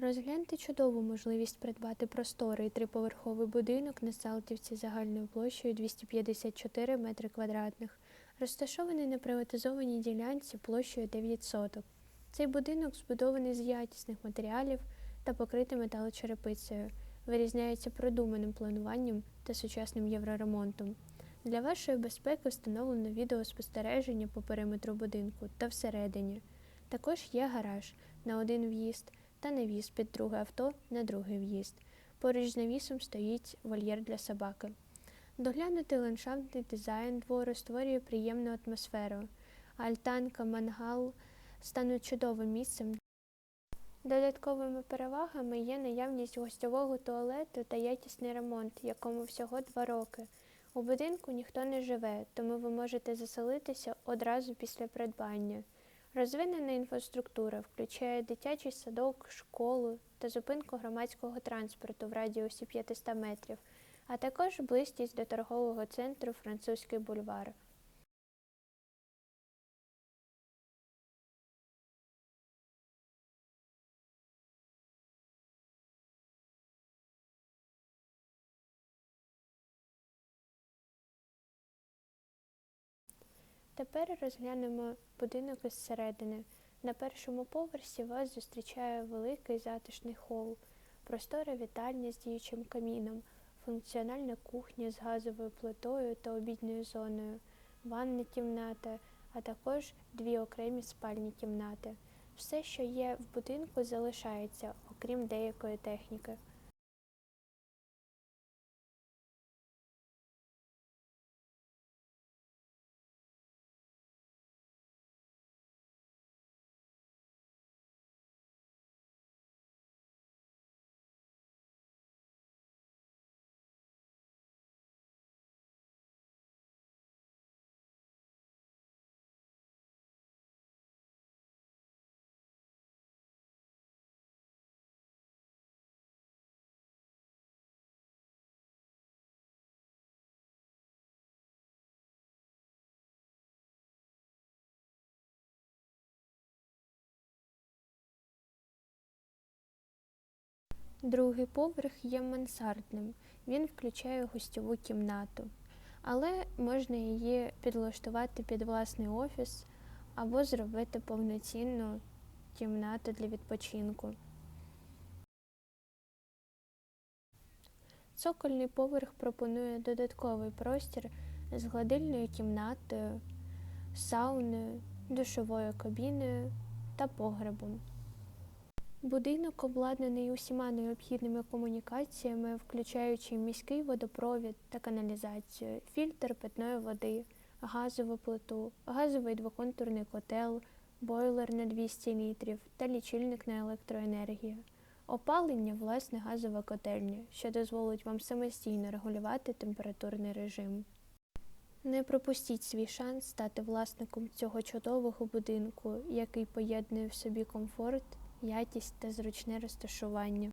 Розгляньте чудову можливість придбати просторий триповерховий будинок на Салтівці загальною площею 254 метри квадратних, розташований на приватизованій ділянці площею 9 соток. Цей будинок збудований з якісних матеріалів та покритий металочерепицею, вирізняється продуманим плануванням та сучасним євроремонтом. Для вашої безпеки встановлено відеоспостереження по периметру будинку та всередині. Також є гараж на один в'їзд та навіс під друге авто на другий в'їзд. Поруч з навісом стоїть вольєр для собаки. Доглянутий ландшафтний дизайн двору створює приємну атмосферу. Альтанка, мангал стануть чудовим місцем. Додатковими перевагами є наявність гостьового туалету та якісний ремонт, якому всього два роки. У будинку ніхто не живе, тому ви можете заселитися одразу після придбання. Розвинена інфраструктура включає дитячий садок, школу та зупинку громадського транспорту в радіусі 500 метрів, а також близькість до торгового центру Французький бульвар. Тепер розглянемо будинок із середини. На першому поверсі вас зустрічає великий затишний хол, простора вітальня з діючим каміном, функціональна кухня з газовою плитою та обідньою зоною, ванна кімната, а також дві окремі спальні кімнати. Все, що є в будинку, залишається, окрім деякої техніки. Другий поверх є мансардним. Він включає гостьову кімнату, але можна її підлаштувати під власний офіс або зробити повноцінну кімнату для відпочинку. Цокольний поверх пропонує додатковий простір з гладильною кімнатою, сауною, душовою кабіною та погребом. Будинок обладнаний усіма необхідними комунікаціями, включаючи міський водопровід та каналізацію, фільтр питної води, газову плиту, газовий двоконтурний котел, бойлер на 200 літрів та лічильник на електроенергію. Опалення власне газова котельня, що дозволить вам самостійно регулювати температурний режим. Не пропустіть свій шанс стати власником цього чудового будинку, який поєднує в собі комфорт, якість та зручне розташування.